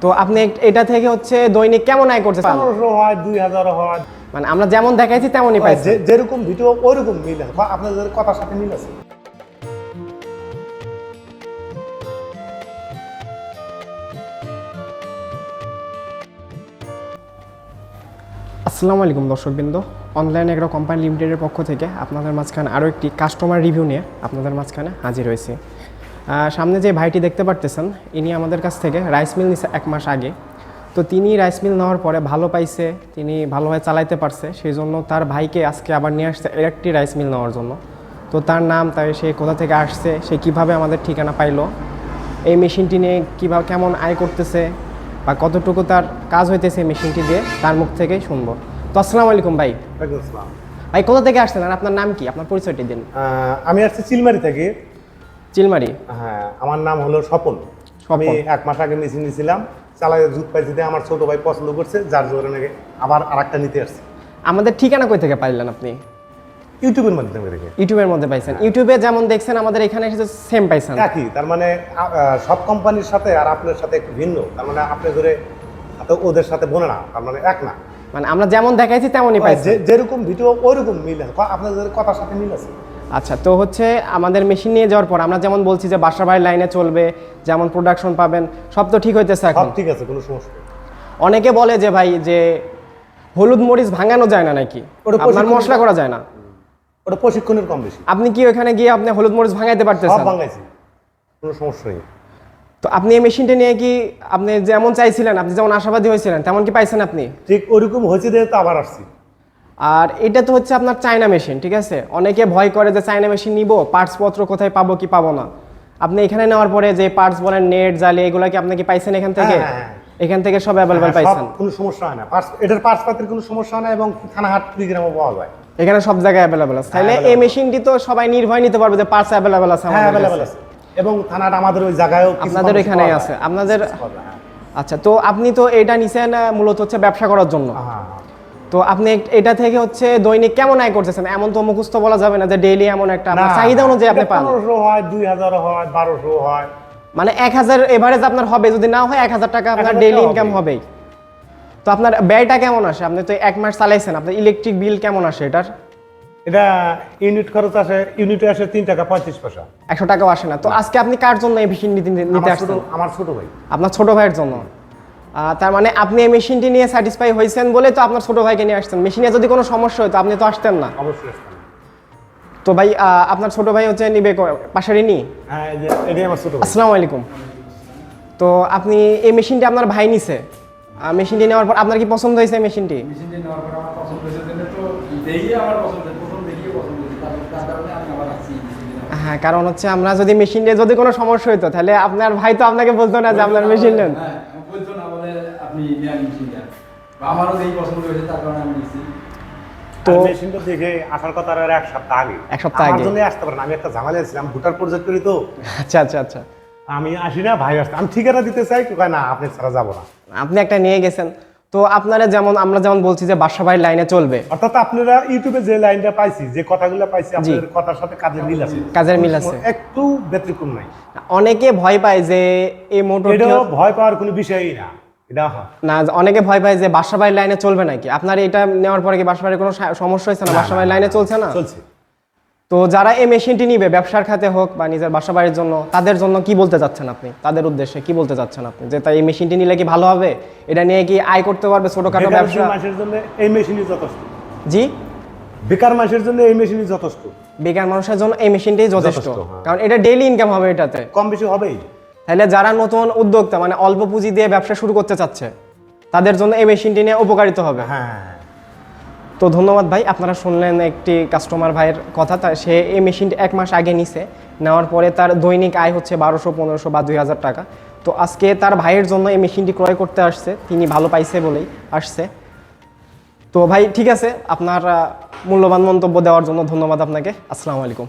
তো আপনি এটা থেকে হচ্ছে দৈনিক কেমন আয় করতে পনেরোশো হয় দুই হাজার হয়। মানে আমরা যেমন দেখাইছি তেমনই পাইছি যে- যেরকম ভিডিও ওইরকম মিল আছে। বা আপনাদের কথার সাথে মিল আছে। আসসালামু আলাইকুম দর্শকবৃন্দ। অনলাইন এগ্রো কোম্পানি লিমিটেডের পক্ষ থেকে আপনাদের মাঝখানে আরও একটি কাস্টমার রিভিউ নিয়ে আপনাদের মাঝখানে হাজির হয়েছে। সামনে যে ভাইটি দেখতে পারতেছেন ইনি আমাদের কাছ থেকে রাইস মিল নিছে এক মাস আগে। তো তিনি রাইস মিল নেওয়ার পরে ভালো পাইছে তিনি ভালোভাবে চালাইতে পারছে সেই জন্য তার ভাইকে আজকে আবার নিয়ে আসছে একটি রাইস মিল নেওয়ার জন্য। তো তার নাম তাই সে কোথা থেকে আসছে সে কীভাবে আমাদের ঠিকানা পাইলো এই মেশিনটি নিয়ে কীভাবে কেমন আয় করতেছে বা কতটুকু তার কাজ হইতেছে এই মেশিনটি দিয়ে তার মুখ থেকেই শুনব। তো আসসালামু আলাইকুম ভাই। ভাই কোথা থেকে আসছেন আর আপনার নাম কি? আপনার পরিচয়টি দিন। আমি আসছি চিলমারি থেকে। চিলমারি? হ্যাঁ আমার নাম হলো স্বপন। আমি এক মাস আগে মেশিন নিয়েছিলাম চালাই জুত পাইছি আমার ছোট ভাই পছন্দ করছে যার জন্য আবার আর একটা নিতে আসছে। আমাদের ঠিকানা কই থেকে পাইলেন আপনি? ইউটিউবের মাধ্যমে দেখে। ইউটিউবের মধ্যে পাইছেন। ইউটিউবে যেমন দেখছেন আমাদের এখানে এসে সেম পাইছেন। একই তার মানে সব কোম্পানির সাথে আর আপনার সাথে একটু ভিন্ন। তার মানে আপনি ধরে ওদের সাথে বোনে না তার মানে এক না। মানে আমরা যেমন দেখাইছি তেমনই পাইছি যেরকম ভিডিও ওইরকম মিল আছে। আপনাদের কথার সাথে মিল আছে? আচ্ছা তো হচ্ছে আমাদের মেশিন নিয়ে যাওয়ার পর আমরা যেমন বলছি যে বাসা বাড়ির লাইনে চলবে যেমন প্রোডাকশন পাবেন সব তো ঠিক হইতেছে এখন। ঠিক আছে কোনো সমস্যা অনেকে বলে যে ভাই যে হলুদ মরিচ ভাঙানো যায় না নাকি? আপনার মশলা করা যায় না। ওটা প্রশিক্ষণের কম বেশি। আপনি কি ওখানে গিয়ে আপনি হলুদ মরিচ ভাঙাইতে পারতেছেন? সব বাঙাইছি কোনো সমস্যা নেই। তো আপনি এই মেশিনটা নিয়ে কি আপনি যেমন চাইছিলেন আপনি যেমন আশাবাদী হয়েছিলেন তেমন কি পাইছেন আপনি? ঠিক ওরকম হয়েছে দিয়ে তো আবার আসছি। আর এটা তো হচ্ছে আপনার চায়না মেশিন ঠিক আছে? অনেকে ভয় করে যে চায়না মেশিন নিব পার্টস পত্র কোথায় পাবো কি পাবো না। আপনি এখানে নেওয়ার পরে যে পার্টস বলেন নেট জালি এগুলা কি আপনি কি পাইছেন এখান থেকে? হ্যাঁ, হ্যাঁ, এখান থেকে সব অ্যাভেলেবেল হ্যাঁ, পাইছেন। কোনো সমস্যা হয় না। পার্স- এটার পার্স পাতির কোনো সমস্যা হয় না এবং থানাহাট কুড়িগ্রামও পাওয়া যায়। এখানে সব জায়গায় অ্যাভেলেবেল আছে। তাহলে এই মেশিনটি তো সবাই নির্ভয় নিতে পারবে যে পার্টস অ্যাভেলেবেল আছে হ্যাঁ আমাদের অ্যাভেলেবেল। আছে। এবং থানাটা আমাদের ওই জায়গায়ও আপনাদের এখানেই আছে। আপনাদের হ্যাঁ। আচ্ছা তো আপনি তো এটা নিছেন মূলত হচ্ছে ব্যবসা করার জন্য। হ্যাঁ, হ্যাঁ। তো আপনি এটা থেকে হচ্ছে দৈনিক কেমন আয় করতেছেন? এমন তো মুখস্থ বলা যাবে না যে ডেইলি এমন একটা আপনার চাহিদা অনুযায়ী আপনি পান। 1500 হয় দুই হাজার হয় বারোশো হয়। মানে এক হাজার এভারেজ আপনার হবে যদি না হয় এক হাজার টাকা আপনার ডেইলি ইনকাম হবেই। তো আপনার ব্যয়টা কেমন আসে? আপনি তো এক মাস চালাইছেন আপনার ইলেকট্রিক বিল কেমন আসে এটার? এটা ইউনিট খরচ আসে ইউনিটে আসে তিন টাকা পঁয়ত্রিশ পয়সা। একশো টাকাও আসে না। তো আজকে আপনি কার জন্য এই মেশিন নিতে নিতে আসছেন? আমার ছোট ভাই। আপনার ছোট ভাইয়ের জন্য? তার মানে আপনি এই মেশিনটি নিয়ে স্যাটিসফাই হয়েছেন বলে তো আপনার ছোট ভাইকে নিয়ে আসছেন। মেশিনে যদি কোনো সমস্যা হতো আপনি তো আসতেন না। অবশ্যই তো ভাই আপনার ছোট ভাই হচ্ছে নিবে ক- পাশেরই নি হ্যাঁ আসসালামু আলাইকুম। তো আপনি এই মেশিনটি আপনার ভাই নিছে। মেশিনটি নেওয়ার পর আপনার কি পছন্দ হয়েছে এই মেশিনটি? মেশিনটি মেশিনটি। হ্যাঁ কারণ হচ্ছে আমরা যদি মেশিন নিয়ে যদি কোনো সমস্যা হইতো তাহলে আপনার ভাই তো আপনাকে বলতো না যে আপনার মেশিন নেন। হ্যাঁ, বলতো না বলে আপনি আমারও পছন্দ হয়েছে তার কারণে আমি নিয়েছি। তো- তো মেশিনটা দেখে আসার কথা আর এক সপ্তাহ আগে। এক সপ্তাহ আমার আগে। জন্য আসতে পারেন আমি একটা ঝামেলা ছিলাম ভোটার প্রজেক্ট করি তো। আচ্ছা আচ্ছা আচ্ছা। আমি আসি না ভাই আসতে। আমি ঠিকানা দিতে চাই না আপনি ছাড়া যাব না। আপনি একটা নিয়ে গেছেন। তো আপনারা যেমন আমরা যেমন বলছি যে বাসা বাড়ির লাইনে চলবে। অর্থাৎ আপনারা ইউটিউবে যে লাইনটা পাইছি যে কথাগুলো পাইছি আপনাদের কথার সাথে কাজের মিল আছে। কাজের মিল আছে। একটু ব্যতিক্রম নাই। অনেকে ভয় পায় যে এই মোটর এটাও ভয় পাওয়ার কোনো বিষয়ই না। এটা না অনেকে ভয় পায় যে বাসা বাড়ির লাইনে চলবে নাকি? আপনার এটা নেওয়ার পরে কি বাসা বাড়ির কোনো সমস্যা হয়েছে না? বাসা বাড়ির লাইনে চলছে না? চলছে। তো যারা এই মেশিনটি নিবে ব্যবসার খাতে হোক বা নিজের বাসা বাড়ির জন্য তাদের জন্য কি বলতে চাচ্ছেন আপনি? তাদের উদ্দেশ্যে কি বলতে চাচ্ছেন আপনি? যে তাই এই মেশিনটি নিলে কি ভালো হবে? এটা নিয়ে কি আয় করতে পারবে ছোটখাটো ব্যবসা? মাসের জন্য এই মেশিনই যথেষ্ট। জি? বেকার মাসের জন্য এই মেশিনই যথেষ্ট। বেকার মানুষের জন্য এই মেশিনটাই যথেষ্ট। যথেষ্ট, হ্যাঁ। কারণ এটা ডেইলি ইনকাম হবে এটাতে। কম বেশি হবেই। তাহলে যারা নতুন উদ্যোক্তা মানে অল্প পুঁজি দিয়ে ব্যবসা শুরু করতে চাচ্ছে তাদের জন্য এই মেশিনটি নিয়ে উপকারিত হবে। হ্যাঁ। তো ধন্যবাদ ভাই, আপনারা শুনলেন একটি কাস্টমার ভাইয়ের কথা। তা সে এই মেশিনটি এক মাস আগে নিছে, নেওয়ার পরে তার দৈনিক আয় হচ্ছে বারোশো, পনেরোশো বা দুই হাজার টাকা। তো আজকে তার ভাইয়ের জন্য এই মেশিনটি ক্রয় করতে আসছে, তিনি ভালো পাইছে বলেই আসছে। তো ভাই, ঠিক আছে, আপনার মূল্যবান মন্তব্য দেওয়ার জন্য ধন্যবাদ আপনাকে। আসসালামু আলাইকুম।